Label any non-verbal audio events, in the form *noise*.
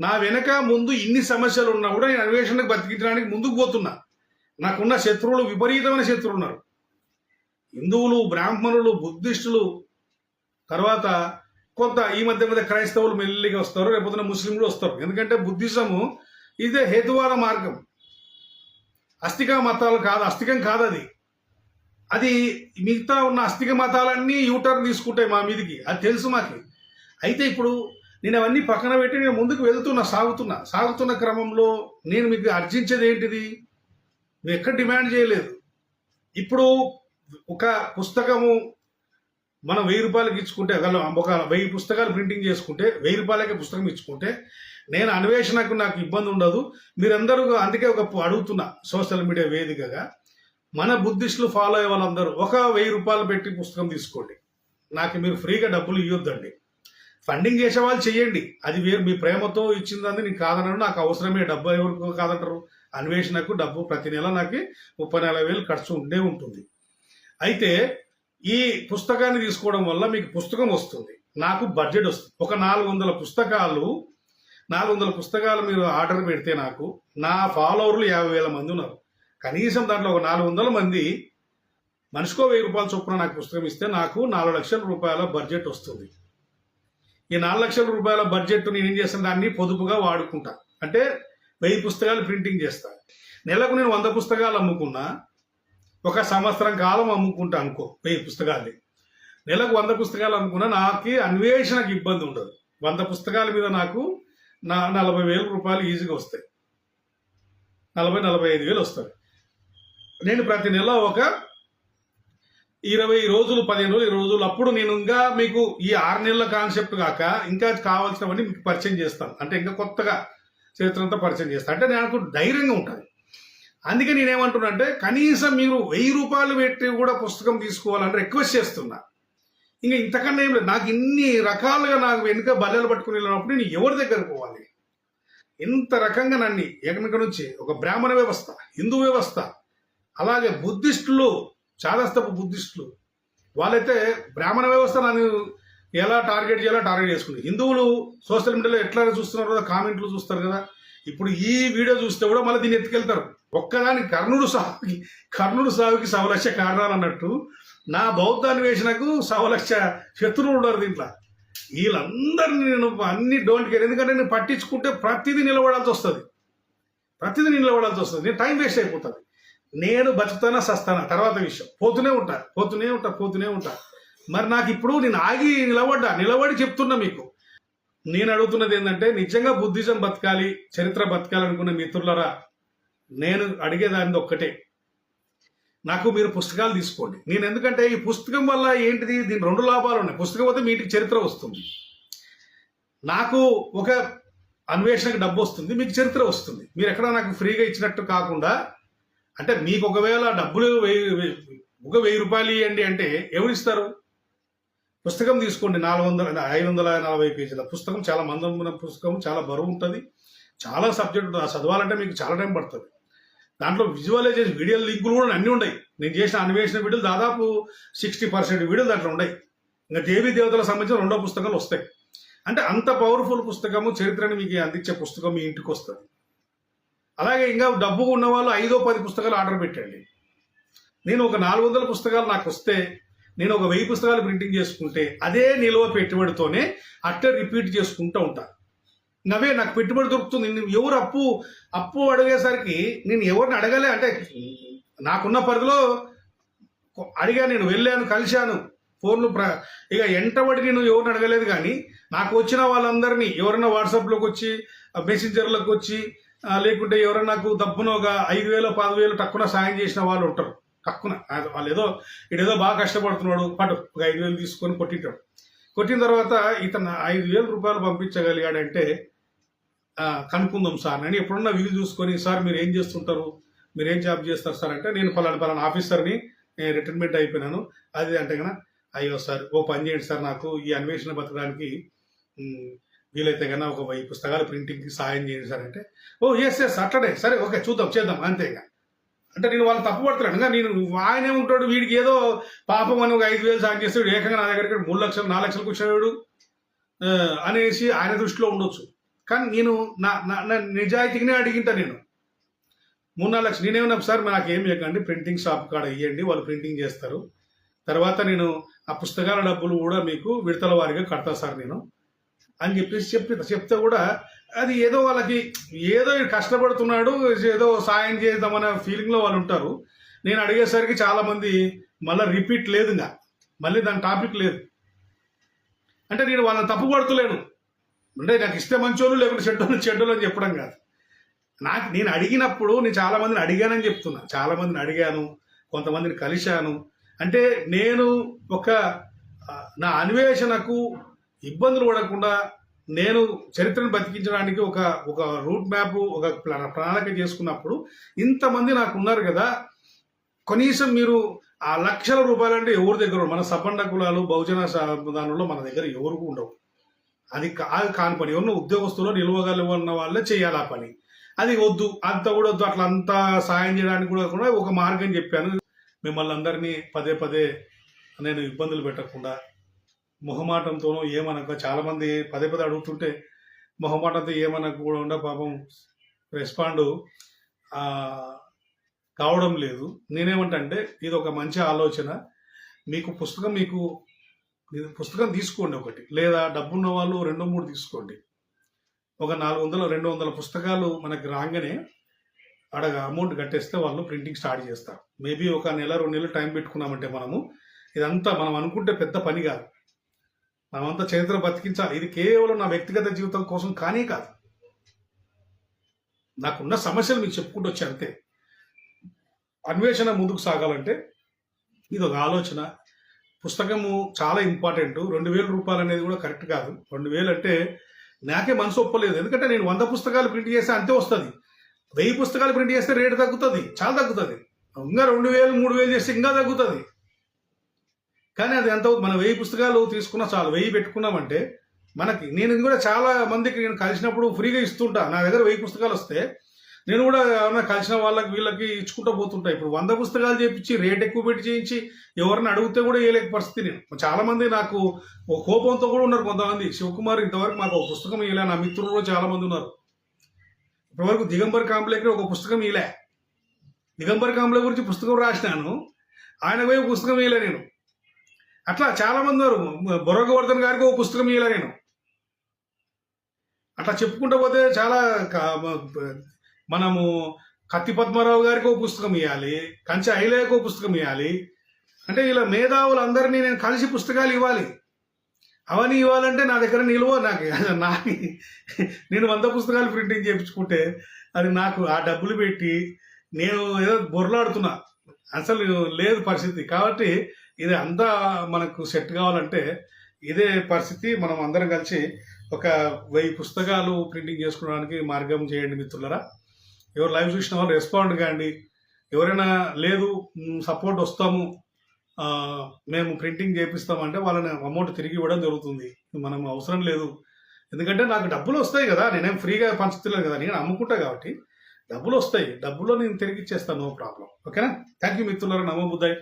నా వెనక ముందు ఇన్ని సమస్యలు ఉన్నా కూడా నేను అన్వేషణకు బతికించడానికి ముందుకు పోతున్నా. నాకున్న శత్రువులు విపరీతమైన శత్రువులు ఉన్నారు హిందువులు బ్రాహ్మణులు బుద్ధిస్టులు తర్వాత కొంత ఈ మధ్య మధ్య క్రైస్తవులు మెల్లిగా వస్తారు లేకపోతే ముస్లింలు వస్తారు. ఎందుకంటే బుద్ధిజము ఇదే హేతువాద మార్గం. అస్థిక మతాలు కాదు అస్థికం కాదు అది. అది మిగతా ఉన్న అస్థిక మతాలన్నీ యూటర్న్ తీసుకుంటాయి మా మీదికి. అది తెలుసు మాకు. అయితే ఇప్పుడు నేను అవన్నీ పక్కన పెట్టి నేను ముందుకు వెళ్తున్నా సాగుతున్నా. సాగుతున్న క్రమంలో నేను మీకు అర్జించేది ఏంటిది మీరు ఎక్కడ డిమాండ్ చేయలేదు. ఇప్పుడు ఒక పుస్తకము మనం వెయ్యి రూపాయలకి ఇచ్చుకుంటే ఒక వెయ్యి పుస్తకాలు ప్రింటింగ్ చేసుకుంటే వెయ్యి రూపాయలకి పుస్తకం ఇచ్చుకుంటే నేను అన్వేషణకు నాకు ఇబ్బంది ఉండదు. మీరందరూ అందుకే ఒక అడుగుతున్నా సోషల్ మీడియా వేదికగా. మన బుద్ధిస్టులు ఫాలో అయ్యే వాళ్ళందరూ ఒక వెయ్యి రూపాయలు పెట్టి పుస్తకం తీసుకోండి. నాకు మీరు ఫ్రీగా డబ్బులు ఇవ్వద్దండి ఫండింగ్ చేసే వాళ్ళు చేయండి అది వేరు మీ ప్రేమతో ఇచ్చిందని నేను కాదనను నాకు అవసరమే. డబ్బు ఎవరికో కాదంటారు? అన్వేషణకు డబ్బు ప్రతి నెల నాకు ముప్పై నలభై వేలు ఖర్చు ఉండే ఉంటుంది. అయితే ఈ పుస్తకాన్ని తీసుకోవడం వల్ల మీకు పుస్తకం వస్తుంది. నాకు బడ్జెట్ వస్తుంది. ఒక నాలుగు వందల పుస్తకాలు నాలుగు వందల పుస్తకాలు మీరు ఆర్డర్ పెడితే నాకు నా ఫాలోవర్లు యాభై వేల మంది ఉన్నారు. కనీసం దాంట్లో ఒక నాలుగు వందల మంది మనిషికో వెయ్యి రూపాయల చొప్పున నాకు పుస్తకం ఇస్తే నాకు నాలుగు లక్షల రూపాయల బడ్జెట్ వస్తుంది. ఈ నాలుగు లక్షల రూపాయల బడ్జెట్ నేను ఏం చేస్తాను? దాన్ని పొదుపుగా వాడుకుంటా. అంటే వెయ్యి పుస్తకాలు ప్రింటింగ్ చేస్తా. నెలకు నేను వంద పుస్తకాలు అమ్ముకున్నా ఒక సంవత్సరం కాలం అమ్ముకుంటా అనుకో వెయ్యి పుస్తకాలు నెలకు వంద పుస్తకాలు అమ్ముకున్నా నాకు అన్వేషణకు ఇబ్బంది ఉండదు. వంద పుస్తకాల మీద నాకు నా నలభై వేల రూపాయలు ఈజీగా వస్తాయి. నలభై నలభై ఐదు వేలు వస్తాయి. నేను ప్రతి నెల ఒక ఇరవై రోజులు పదిహేను రోజులు ఇరవై రోజులు అప్పుడు నేను ఇంకా మీకు ఈ ఆరు నెలల కాన్సెప్ట్ కాక ఇంకా కావాల్సినవన్నీ మీకు పరిచయం చేస్తాను. అంటే ఇంకా కొత్తగా చరిత్ర అంతా పరిచయం చేస్తాను. అంటే నాకు ధైర్యంగా ఉంటుంది అందుకే నేనేమంటున్నా అంటే కనీసం మీరు వెయ్యి రూపాయలు పెట్టి కూడా పుస్తకం తీసుకోవాలని రిక్వెస్ట్ చేస్తున్నా. ఇంకా ఇంతకన్నా ఏం లేదు. నాకు ఇన్ని రకాలుగా నాకు వెనుక బల్లెలు పట్టుకుని వెళ్ళినప్పుడు నేను ఎవరి దగ్గర పోవాలి? ఇంత రకంగా నన్ను ఎక్కడిక నుంచి ఒక బ్రాహ్మణ వ్యవస్థ హిందూ వ్యవస్థ అలాగే బుద్ధిస్టులు చాదస్తపు బుద్ధిస్టులు. వాళ్ళైతే బ్రాహ్మణ వ్యవస్థ ఎలా టార్గెట్ చేయాలో టార్గెట్ చేసుకుంది. హిందువులు సోషల్ మీడియాలో ఎట్లా చూస్తున్నారు కదా కామెంట్లు చూస్తారు కదా ఇప్పుడు ఈ వీడియో చూస్తే కూడా మళ్ళీ దీన్ని ఎత్తుకెళ్తారు. ఒక్కదాని కర్ణుడు సాగుకి కర్ణుడు సాగుకి సవలక్ష కారణాలు అన్నట్టు నా బౌద్ధాన్వేషణకు సవలక్ష శత్రువులు ఉన్నారు దీంట్లో. వీళ్ళందరినీ నేను అన్ని డోంట్ కేర్ ఎందుకంటే నేను పట్టించుకుంటే ప్రతిదీ నిలబడాల్సి వస్తుంది. ప్రతిదీ నిలబడాల్సి వస్తుంది. నేను టైం వేస్ట్ అయిపోతుంది నేను బతుకుతానా సస్తానా? తర్వాత విషయం. పోతూనే ఉంటా పోతూనే ఉంటా పోతూనే ఉంటా. మరి నాకు ఇప్పుడు నేను ఆగి నిలబడ్డా నిలబడి చెప్తున్నా మీకు. నేను అడుగుతున్నది ఏంటంటే నిజంగా బుద్ధిజం బతకాలి చరిత్ర బతకాలనుకున్న మిత్రులరా నేను అడిగేదాన్ని ఒక్కటే. నాకు మీరు పుస్తకాలు తీసుకోండి. నేను ఎందుకంటే ఈ పుస్తకం వల్ల ఏంటిది? దీని రెండు లాభాలు ఉన్నాయి. పుస్తకం పోతే మీ ఇంటికి చరిత్ర వస్తుంది. నాకు ఒక అన్వేషణకు డబ్బు వస్తుంది మీకు చరిత్ర వస్తుంది. మీరు ఎక్కడ నాకు ఫ్రీగా ఇచ్చినట్టు కాకుండా అంటే మీకు ఒకవేళ డబ్బులు వెయ్యి వెయ్యి- ఒక వెయ్యి రూపాయలు ఇవ్వండి అంటే ఎవరిస్తారు? పుస్తకం తీసుకోండి నాలుగు వందల ఐదు వందల నలభై పేజీల పుస్తకం చాలా మందమైన పుస్తకం చాలా బరువు ఉంటుంది. చాలా సబ్జెక్ట్ ఉంటుంది. ఆ చదవాలంటే మీకు చాలా టైం పడుతుంది. దాంట్లో విజువలైజేషన్ వీడియో లింకులు కూడా అన్నీ ఉన్నాయి. నేను చేసిన అన్వేషణ వీడియోలు దాదాపు సిక్స్టీ పర్సెంట్ వీడియోలు దాంట్లో ఉన్నాయి. ఇంకా దేవీ దేవతలకు సంబంధించిన రెండో పుస్తకాలు వస్తాయి. అంటే అంత పవర్ఫుల్ పుస్తకము చరిత్రని మీకు అందించే పుస్తకం మీ ఇంటికి వస్తుంది. అలాగే ఇంకా డబ్బు ఉన్న వాళ్ళు ఐదో పది పుస్తకాలు ఆర్డర్ పెట్టండి. నేను ఒక నాలుగు వందల పుస్తకాలు నాకు వస్తే నేను ఒక వెయ్యి పుస్తకాలు ప్రింటింగ్ చేసుకుంటే అదే నిల్వ పెట్టుబడితోనే అట్టే రిపీట్ చేసుకుంటూ ఉంటా. నవే నాకు పెట్టుబడి దొరుకుతుంది. నేను ఎవరు అప్పు అప్పు అడిగేసరికి నేను ఎవరిని అడగలే? అంటే నాకున్న పరిధిలో అడిగా నేను వెళ్ళాను కలిశాను. ఫోన్లు ప్ర ఇక ఎంటబడి నేను ఎవరిని అడగలేదు కానీ నాకు వచ్చిన వాళ్ళందరినీ ఎవరైనా వాట్సాప్లోకి వచ్చి మెసెంజర్లకు వచ్చి లేకుంటే ఎవరైనా నాకు దప్పున ఒక ఐదు వేలు పదివేలు తక్కువ సాయం చేసిన వాళ్ళు ఉంటారు. తక్కువ వాళ్ళు ఏదో ఇడేదో బాగా కష్టపడుతున్నాడు పటు ఒక ఐదు వేలు తీసుకొని కొట్టింటాడు. కొట్టిన తర్వాత ఇతను ఐదు వేల రూపాయలు పంపించగలిగాడంటే కనుక్కుందాం సార్. అని ఎప్పుడన్నా వీలు చూసుకొని సార్ మీరు ఏం చేస్తుంటారు? మీరు ఏం జాబ్ చేస్తారు సార్? అంటే నేను పలానా పలానా ఆఫీసర్ని నేను రిటైర్మెంట్ అయిపోయినాను. అది అంటే కదా అయ్యో సార్ ఓ పని చేయండి సార్ నాకు. ఈ అన్వేషణ బతకడానికి వీలైతే కన్నా ఒక ఈ పుస్తకాలు ప్రింటింగ్కి సహాయం చేయండి సార్ అంటే ఓ ఎస్ ఎస్ అట్లనే సరే ఓకే చూద్దాం చేద్దాం అంతే ఇక. అంటే నేను వాళ్ళు తప్పు పడుతున్నాను. ఇంకా నేను ఆయనే ఉంటాడు వీడికి ఏదో పాపం అని ఒక ఐదు వేలు సాయం చేస్తాడు ఏకంగా నా దగ్గరికి మూడు లక్షలు నాలుగు లక్షలకు వచ్చాడు అనేసి ఆయన దృష్టిలో ఉండొచ్చు. కానీ నేను నా నా నా నిజాయితీగానే అడిగింటా నేను. మూడు నాలుగు లక్షలు నేనేమన్నా సార్ నాకు ఏం చేయకండి ప్రింటింగ్ షాప్ కాడ ఇవ్వండి వాళ్ళు ప్రింటింగ్ చేస్తారు. తర్వాత నేను ఆ పుస్తకాల డబ్బులు కూడా మీకు విడతల వారిగా కడతా సార్ నేను. అని చెప్పేసి చెప్పి చెప్తే కూడా అది ఏదో వాళ్ళకి ఏదో కష్టపడుతున్నాడు ఏదో సాయం చేద్దామనే ఫీలింగ్లో వాళ్ళు ఉంటారు. నేను అడిగేసరికి చాలామంది మళ్ళీ రిపీట్ లేదు ఇంకా మళ్ళీ దాని టాపిక్ లేదు. అంటే నేను వాళ్ళని తప్పు పడుతులేను. అంటే నాకు ఇస్తే మంచోళ్ళు లేకుంటే చెడ్డోళ్ళు చెడ్డోళ్ళు అని చెప్పడం కాదు. నాకు నేను అడిగినప్పుడు నేను చాలా మందిని అడిగానని చెప్తున్నా. చాలామందిని అడిగాను కొంతమందిని కలిశాను. అంటే నేను ఒక నా అన్వేషణకు ఇబ్బందులు పడకుండా నేను చరిత్రను బతికించడానికి ఒక ఒక రూట్ మ్యాప్ ఒక ప్రణాళిక చేసుకున్నప్పుడు ఇంతమంది నాకు ఉన్నారు కదా కనీసం మీరు ఆ లక్షల రూపాయలు అంటే ఎవరి దగ్గర మన సపండ కులాలు బహుజన దానిలో మన దగ్గర ఎవరు ఉండవు. అది కా- అది కాని పని. ఎవరిన ఉద్యోగస్తులు నిల్వగలిగిన వాళ్ళే చేయాలి ఆ పని. అది వద్దు అంత కూడా వద్దు అట్లా అంత సాయం చేయడానికి కూడా కూడా ఒక మార్గం చెప్పాను. మిమ్మల్ని అందరినీ పదే పదే నేను ఇబ్బందులు పెట్టకుండా మొహమాటంతోనో ఏమనక చాలామంది పదే పదే అడుగుతుంటే మొహమాటంతో ఏమనక కూడా ఉండ పాపం రెస్పాండ్ కావడం లేదు. నేనేమంటే ఇది ఒక మంచి ఆలోచన. మీకు పుస్తకం మీకు పుస్తకం తీసుకోండి ఒకటి. లేదా డబ్బున్న వాళ్ళు రెండు మూడు తీసుకోండి. ఒక నాలుగు వందల రెండు వందల పుస్తకాలు మనకి రాగానే అడగ అమౌంట్ కట్టేస్తే వాళ్ళు ప్రింటింగ్ స్టార్ట్ చేస్తారు. మేబీ ఒక నెల రెండు నెలలు టైం పెట్టుకున్నామంటే మనము ఇదంతా మనం అనుకుంటే పెద్ద పని కాదు. మనమంతా చరిత్ర బతికించాలి. ఇది కేవలం నా వ్యక్తిగత జీవితం కోసం కానీ కాదు. నాకున్న సమస్యలు మీకు చెప్పుకుంటూ వచ్చి అంతే. అన్వేషణ ముందుకు సాగాలంటే ఇది ఒక ఆలోచన. పుస్తకము చాలా ఇంపార్టెంట్. రెండు వేల రూపాయలు అనేది కూడా కరెక్ట్ కాదు. రెండు వేలు అంటే నాకే మనసు ఒప్పలేదు. ఎందుకంటే నేను వంద పుస్తకాలు ప్రింట్ చేస్తే అంతే వస్తుంది. వెయ్యి పుస్తకాలు ప్రింట్ చేస్తే రేటు తగ్గుతుంది. చాలా తగ్గుతుంది. ఇంకా రెండు వేలు మూడు వేలు చేస్తే ఇంకా తగ్గుతుంది. కానీ అది ఎంత మనం వెయ్యి పుస్తకాలు తీసుకున్నా చాలు. వెయ్యి పెట్టుకున్నామంటే మనకి నేను ఇది కూడా చాలా మందికి నేను కలిసినప్పుడు ఫ్రీగా ఇస్తుంటా. నా దగ్గర వెయ్యి పుస్తకాలు వస్తే నేను కూడా ఏమైనా కలిసిన వాళ్ళకి వీళ్ళకి ఇచ్చుకుంటూ పోతుంటా. ఇప్పుడు వంద పుస్తకాలు చేయించి రేట్ ఎక్కువ పెట్టి చేయించి ఎవరిని అడిగితే కూడా వేయలేక పరిస్థితి నేను. చాలా మంది నాకు ఒక కోపంతో కూడా ఉన్నారు కొంతమంది. శివకుమార్ ఇంతవరకు మాకు ఒక పుస్తకం ఇవ్వలే నా మిత్రులు కూడా చాలా మంది ఉన్నారు. ఇప్పటివరకు దిగంబర్ కాంప్లెక్స్ ఒక పుస్తకం ఇలే దిగంబర్ కాంప్లె గురించి పుస్తకం రాసినాను. ఆయన పోయి పుస్తకం ఇయలే నేను. అట్లా చాలా మంది ఉన్నారు బొరగవర్ధన్ గారికి ఒక పుస్తకం ఇయ్యాల నేను. అట్లా చెప్పుకుంటూ పోతే చాలా మనము కత్తి పద్మారావు గారికి ఒక పుస్తకం ఇవ్వాలి కంచె ఐలయ్యకు ఒక పుస్తకం ఇవ్వాలి అంటే ఇలా మేధావులందరినీ నేను కలిసి పుస్తకాలు ఇవ్వాలి. అవన్నీ ఇవ్వాలంటే నా దగ్గర నిలువ నాకు *laughs* నాకు నేను వంద పుస్తకాలు ప్రింటింగ్ చేయించుకుంటే అది నాకు ఆ డబ్బులు పెట్టి నేను ఏదో బొర్లాడుతున్నా అసలు లేదు పరిస్థితి. కాబట్టి ఇది అంతా మనకు సెట్ కావాలంటే ఇదే పరిస్థితి మనం అందరం కలిసి ఒక వెయ్యి పుస్తకాలు ప్రింటింగ్ చేసుకోవడానికి మార్గం చేయండి మిత్రులరా. ఎవరు లైవ్ చూసిన వాళ్ళు రెస్పాండ్ కాండి. ఎవరైనా లేదు సపోర్ట్ వస్తాము మేము ప్రింటింగ్ చేపిస్తామంటే వాళ్ళని అమౌంట్ తిరిగి ఇవ్వడం జరుగుతుంది. మనం అవసరం లేదు. ఎందుకంటే నాకు డబ్బులు వస్తాయి కదా నేనేం ఫ్రీగా పంచుతలేదు కదా నేను అమ్ముకుంటా కాబట్టి డబ్బులు వస్తాయి. డబ్బులో నేను తిరిగి ఇచ్చేస్తాను నో ప్రాబ్లం. ఓకేనా? థ్యాంక్ యూ మిత్రులారా నమో బుద్ధాయి.